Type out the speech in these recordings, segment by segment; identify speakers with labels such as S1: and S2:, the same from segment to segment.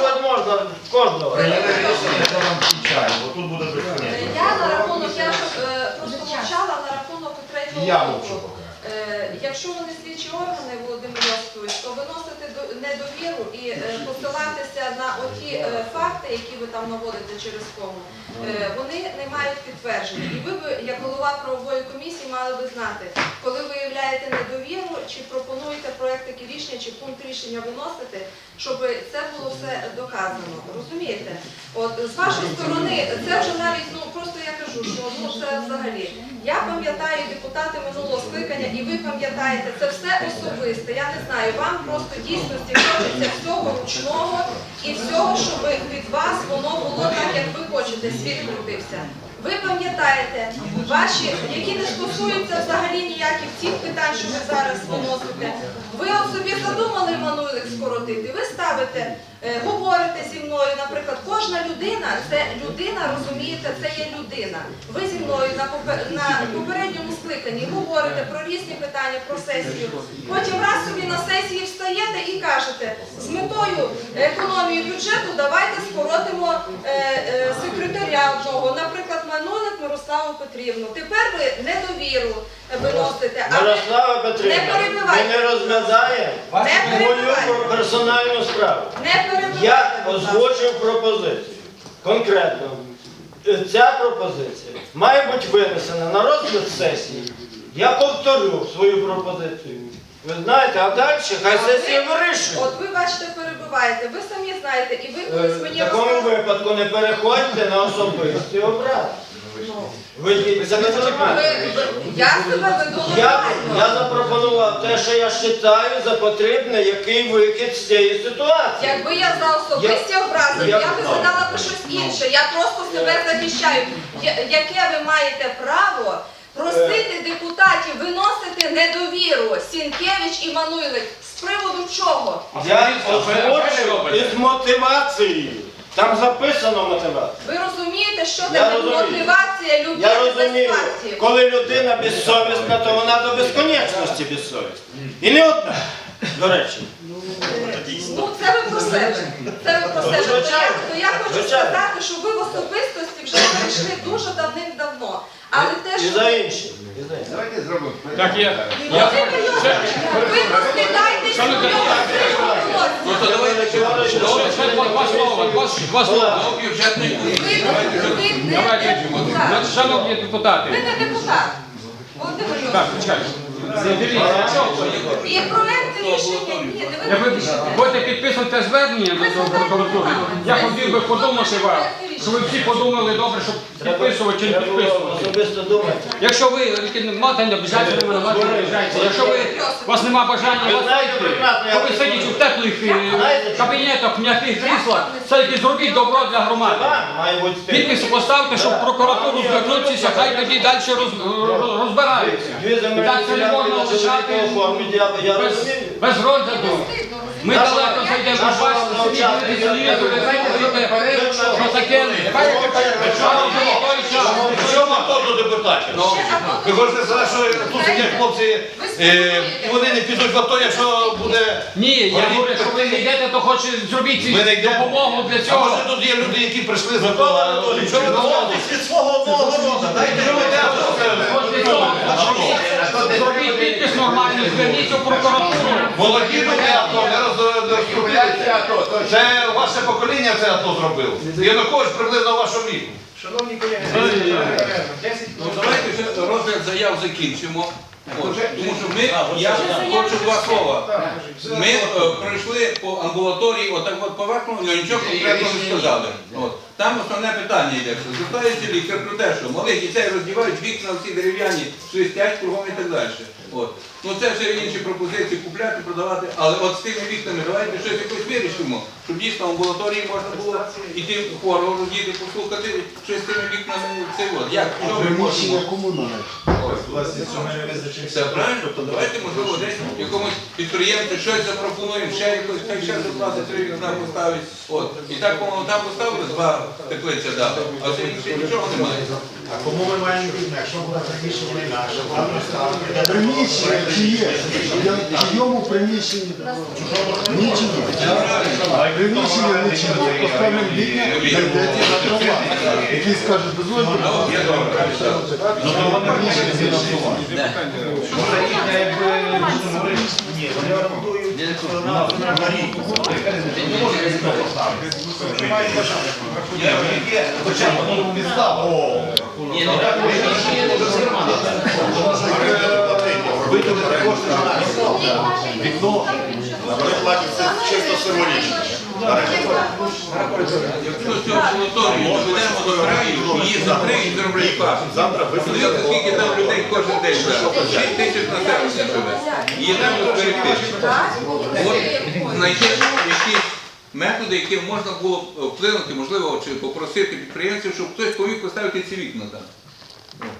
S1: спрашувати можна кожного.
S2: Прийняли рішення, вам кінчаю, бо тут буде безконечно.
S3: Я на рахунок, я е, просто мовчала на рахунок третього
S2: І я
S3: пункту.
S2: мовчу поки.
S3: Е, Якщо вони слідчі органи, Володимир Йосипович, то виносити до- недовіру і е, посилатися на оті е, факти, які ви там наводите через кому, е, вони не мають підтвердження. І ви, б, як голова правової комісії, мали би знати, коли виявляєте недовіру, чи пропонуєте проект такі рішення, чи пункт рішення виносити, щоб це було все доказано. Розумієте? От з вашої сторони, це вже навіть ну просто я кажу, що ну це взагалі. Я пам'ятаю депутати минулого скликання, і ви пам'ятаєте, це все особисте. Я не знаю, вам просто дійсності хочеться всього ручного і всього, щоб від вас воно було так, як ви хочете, світ крутився. Ви пам'ятаєте ваші, які не стосуються взагалі ніяких цих питань, що ви зараз виносите. Ви от собі задумали Мануйлик скоротити. Ви ставите, е, говорите зі мною, наприклад, кожна людина це людина, розумієте, це є людина. Ви зі мною на попередньому скликанні говорите про різні питання, про сесію. Потім раз собі на сесії встаєте і кажете, з метою економії бюджету давайте скоротимо е, е, секретаря одного, наприклад, Мануйлик Мирославу Петрівну. Тепер ви недовіру виносите. а ви
S1: Мирослава Петрівна,
S3: Не перебивайте.
S1: не розглядає
S3: Не
S1: мою
S3: перебивайте.
S1: персональну справу.
S3: Не.
S1: Я озвучив пропозицію. Конкретно, е, ця пропозиція має бути винесена на розгляд сесії. Я повторю свою пропозицію. Ви знаєте, а далі хай сесія вирішує.
S3: От ви бачите, перебиваєте, ви самі знаєте, і ви
S1: Е,
S3: колись
S1: В
S3: мені
S1: такому
S3: розказували.
S1: випадку не переходьте на особисті образи. Ви це не нормально.
S3: Ви- ви- Я себе веду
S1: Я,
S3: нормально.
S1: запропонував те, що я вважаю за потрібне, який вихід з цієї ситуації.
S3: Якби я за особисті образи,
S1: я-
S3: я би згадала про щось інше. Я просто себе захищаю. Я- Яке ви маєте право просити депутатів виносити недовіру Сінкевич і Мануйлик з приводу чого?
S1: Я озвучив із мотивацією. Там записано мотивація.
S3: Ви розумієте, що
S1: Я
S3: таке мотивація
S1: Я
S3: любити
S1: розумію, коли людина безсовісна, то вона до безконечності безсовісна. І не одна, до речі.
S3: Ну, це ви про себе. Це ви про себе. То я, то я хочу сказати, що ви в особистості вже прийшли дуже давним-давно. Але те, що.
S1: І за іншим.
S2: Давайте зробимо.
S4: Так
S3: я. Ви розглядайте
S4: Шановні
S3: свою
S4: депутати, Ну то давайте два, слова, два, слова. Значить, шановні депутати,
S3: Ви не депутат. Володимир
S4: так, чекай. Дивіться,
S3: І проект
S4: як ви будете підписувати звернення до прокуратури, я хотів би подумати вам, що ви всі подумали добре, щоб підписувати чи не підписувати. Якщо ви тільки не мати не обіжайте, ви не обіжайте. Якщо ви у вас немає бажання
S1: я
S4: то ви сидіть у теплих кабінетах, м'яких кріслах, все-таки зробіть добро для громади.
S1: Вам
S4: Підписи поставте, щоб прокуратуру звернутися, хай тоді далі роз- роз- розбираються. І так це не можна лишати без, без розгляду. Ми далеко зайдемо, ви бачите, що таке.
S5: То до депутатів? Ви хочете сказати, що тут сидять хлопці, е, і вони не підуть в АТО, якщо буде...
S4: Ні, я говорю, що ви не йдете, то хоч зробити
S5: Ми не йдемо.
S4: допомогу для
S5: А
S4: цього.
S5: може тут є люди, які прийшли з АТО, а що ви домовились?
S2: від свого одного народу. Дайте
S5: Що ви
S4: цього. Зробіть підпис нормально, зверніться в прокуратуру.
S5: Молоді люди АТО, не роз- не розкрутилися. Це ваше покоління це АТО зробило. Янукович приблизно вашого віку.
S2: Шановні колеги, 10
S6: Ну давайте вже розгляд заяв закінчимо. От, Тому що ми, я хочу два слова. Ми е, пройшли по амбулаторії, отак от поверхну, але нічого конкретного не сказали. От. Там основне питання йде, що звертається лікар про те, що малих дітей роздівають вікна всі дерев'яні, свистять кругом і так далі. От. Ну це вже інші пропозиції купляти, продавати, але от з тими вікнами давайте щось якось вирішимо, щоб дійсно в амбулаторії можна було іти хворого діти послухати, щось з тими вікнами це от. Як? Що ми можемо? Все правильно? То давайте, можливо, десь якомусь підприємцю щось запропонуємо, ще якось, хай ще заплатить три вікна поставить. От. І так воно там поставили два теплиця дала, а інше нічого немає.
S2: А кому ми маємо вірити, якщо буде приміщення не наше, там ставки.
S7: Приміщення чи є? В чийому приміщенні? Нічиє. Приміщення не чиє. Поставимо вікна, знайдеться на дрова. Який скаже, дозвольте.
S2: Ну то вони приміщення вони на. Не може. Ні, вони є, ну, Виділити кошти на вікно. Вони платять чисто символічно.
S6: Якщо цю амбулаторію доведемо до краю, її закриють, зроблять пас. Подивіться, скільки там людей кожен день 6 тисяч населення живе. Її. Знайти якісь методи, які можна було вплинути, можливо, чи попросити підприємців, щоб хтось поміг поставити ці вікна там.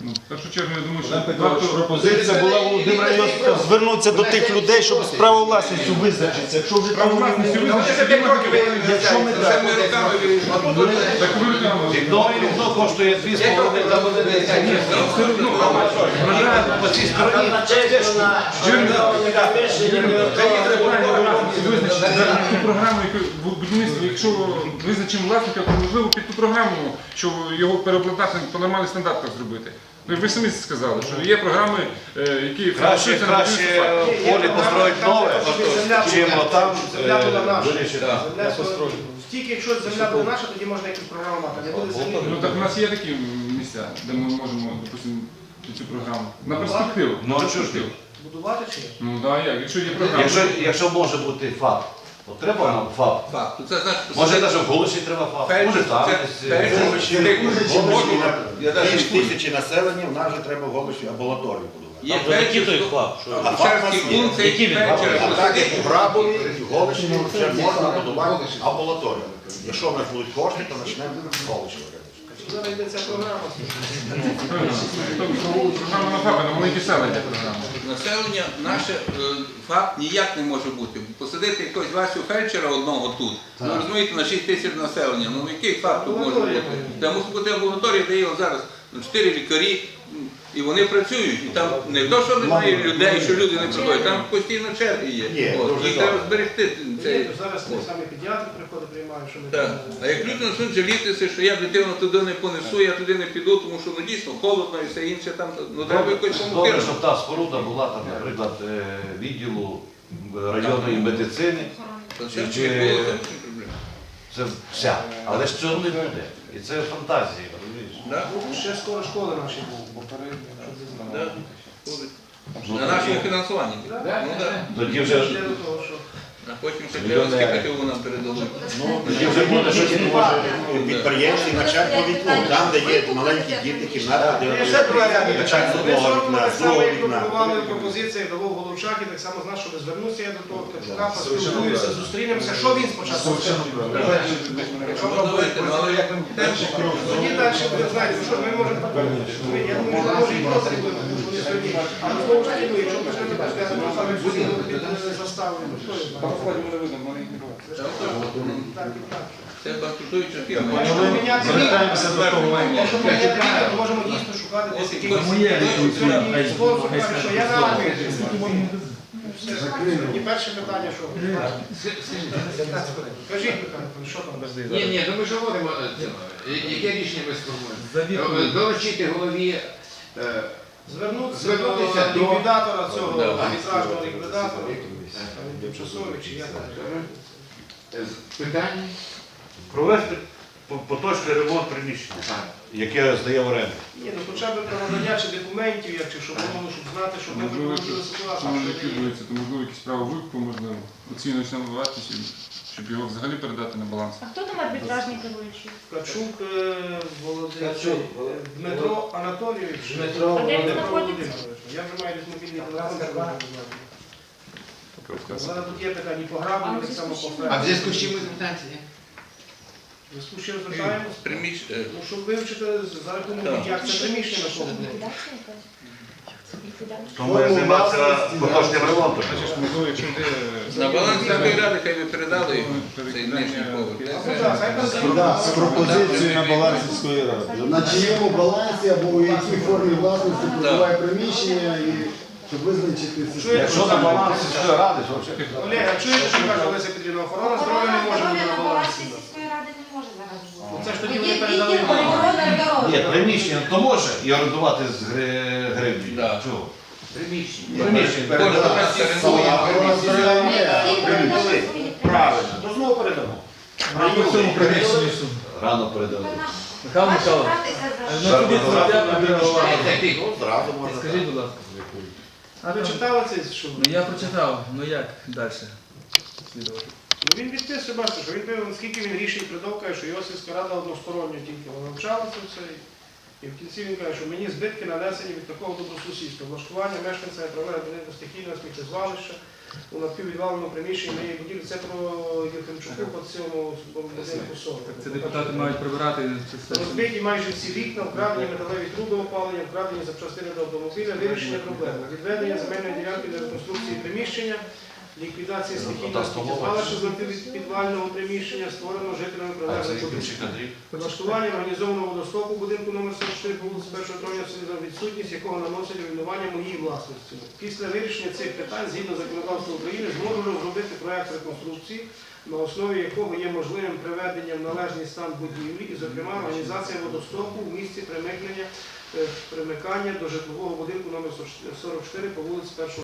S4: Ну, в першу чергу, я думаю, що
S7: Петрович,
S4: варто
S7: пропозиція була Володимира Йосипа звернутися до тих людей, щоб з право власністю визначитися. Якщо вже там
S4: власністю визначити,
S7: якщо ми так.
S6: ми руками вирішуємо.
S4: так ви руками.
S5: Вікно, вікно коштує 2,5 там вони по цій стороні.
S4: Визначити зараз ту програму, яку в будівництві, якщо визначимо власника, то можливо під ту програму, щоб його переобладнати по нормальних стандартах зробити. Ну, Ви самі сказали, що є програми, е, які
S5: Краще,
S4: фінансуються на
S5: краще полі построїти нове, чим там
S8: Земля була наша.
S5: вирішити.
S8: Земля Тільки якщо земля буде наша, тоді можна якусь програму мати. Не буде землі.
S4: Ну так у нас є такі місця, де ми можемо, допустимо, цю програму. На перспективу.
S5: Ну, а чого ж
S4: перспективу.
S8: Будувати чи ні?
S4: Ну так, як? Якщо є програма.
S5: Якщо, якщо може бути ФАП, то треба нам ФАП.
S6: Факт. Ну, Це значить,
S5: Може навіть в Голоші треба ФАП. Може там
S6: це-
S5: десь.
S6: фельдшер,
S2: Голоші,
S6: можу, я навіть
S2: Більш
S6: не
S2: тисячі населення, в нас же треба в Голоші амбулаторію будувати.
S6: Є фельдшер, пункт, це
S2: є.
S6: фельдшер,
S2: А
S6: що
S2: так
S6: сидить.
S2: як у Грабові, в Голоші вже можна будувати амбулаторію. Якщо в нас будуть кошти, то почнемо в Голоші.
S8: Зараз йде ця програма.
S4: Програма на ФАПи, на маленькі села йде програма.
S6: Населення наше е, факт ніяк не може бути. Посадити якогось Васю фельдшера одного тут, ну розумієте, на 6 тисяч населення. Ну який факт тут може бути? Там мусить бути амбулаторія, де його зараз ну, 4 лікарі, м, і вони працюють. І там не то, що немає людей, що люди не приходять, там постійно черги є. От, Їх треба зберегти. Цей.
S8: Зараз той самий педіатр приходить, приймає, що ми
S6: Так. А як люди почнуть жалітися, що я дитину туди не понесу, я туди не піду, тому що ну дійсно холодно і все інше там, ну треба якось
S5: Добре, щоб та споруда була там, наприклад, е, відділу районної медицини.
S6: Це
S5: Чи-
S6: це
S5: вся. Але ж цього не буде. І це розумієш?
S6: Да?
S8: Ще скоро школи наші будуть.
S6: Да. На нашому фінансуванні. Ну, да.
S5: Тоді вже,
S8: до того, що
S6: А потім треба скільки нам передали.
S2: Тоді вже буде щось може підприємці почати по вікну. Там, де є маленькі діти, кімната, де почати з
S8: Ми
S2: одного вікна,
S8: так
S2: з
S8: само,
S2: другого вікна.
S8: пропонували пропозиції до Головчак, і так само знав, щоб звернувся я до того Ткачука, поспілкуюся, зустрінемося. Що він спочатку? Якщо
S6: Ну, ну, але як
S8: Тоді далі, ви знаєте, що ми можемо, я думаю, що може і будемо, тому що вони сьогодні. Але знову ж таки, ну, якщо почнемо і
S6: це банкрутуюча фірма.
S7: Звертаємося до того.
S8: Якщо поміняти вікна, то можемо дійсно шукати десь якихось сьогодні що я на армії. Все, перше питання, що? Кажіть, що там без
S9: Ні, ні, ну ми ж говоримо, е, яке рішення ми сформуємо? Е, Доручити голові е,
S8: Звернутися,
S9: Звернутися
S8: до
S9: до-
S8: ліквідатора цього
S6: Да.
S8: арбітражного ліквідатора, там, тимчасовий чи як
S9: е, з питань.
S5: провести поточний ремонт приміщення, яке здає в оренду.
S8: Ні, ну хоча б про надання чи документів, як чи щоб воно, щоб знати, що ми
S4: Можливо,
S8: ситуацію.
S4: воно
S8: що є.
S4: ліквідується, то можливо якісь право викупу, можливо, оціночна вартість, щоб його взагалі передати на баланс.
S10: А хто там арбітражний керуючий?
S8: Ткачук е, Володимир,
S1: Ткачук.
S8: е, Дмитро Анатолійович.
S1: Дмитро
S10: А де він
S8: Дмитро
S10: знаходиться?
S8: Володимирович. Я вже маю десь мобільний телефон. щоб можна. Зараз тут є питання і по грабу, так само по
S9: А в зв'язку з чим ми звертаємося?
S8: Зв'язку з чим?
S6: Приміщ... е,
S8: Ну, щоб вивчити за рахунок як це приміщення на кого.
S5: Тому має займатися поточним ремонтом.
S6: На баланс міської ради хай ви передали цей нижній поверх.
S8: Ну, так, хай там
S7: Да, з пропозицією на баланс сільської ради. На чиєму балансі або у якій формі власності проживає приміщення і щоб визначити систему.
S5: Якщо на баланс сільської ради, то взагалі.
S8: Олег, а чуєте, що каже Олеся Петрівна? Охорона здоров'я не може бути на балансі.
S10: сільської ради не може зараз бути.
S8: Це ж тоді вони передали.
S5: Ні, приміщення то може і орендувати з гри- гривні.
S6: Да.
S5: Чого?
S9: Приміщення.
S5: Приміщення. Правильно, то знову передамо. Рано передали.
S10: Михайло Михайлович,
S9: Скажіть, будь ласка.
S8: А ви читали що?
S11: Ну я прочитав, ну як далі слідувати?
S8: Ну він відписує, бачите, що він пише, наскільки він рішень придовкає, що його сільська рада односторонньо тільки це все. І в кінці він каже, що мені збитки нанесені від такого добросусідства. Влаштування мешканцями провели будинку стихійного сміттєзвалища у напіввідваленому приміщенні моєї будівлі. Це про Єфимчуку по цьому будинку 40.
S11: Так це депутати мають прибирати це.
S8: Розбиті майже всі вікна, вкрадені металеві труби опалення, вкрадені запчастини до автомобіля, вирішення проблеми, відведення земельної ділянки для реконструкції приміщення, ліквідація стихійного сміттєзвалища з підвального приміщення, створено жителями прилеглих будинків. Влаштування організованого водостоку будинку номер 44 по вулиці 1 травня відсутність якого наносить руйнування моїй власності. Після вирішення цих питань, згідно законодавства України, зможу розробити проект реконструкції, на основі якого є можливим приведення в належний стан будівлі, і, зокрема, організація водостоку в місці примикнення, е, примикання до житлового будинку номер 44 по вулиці 1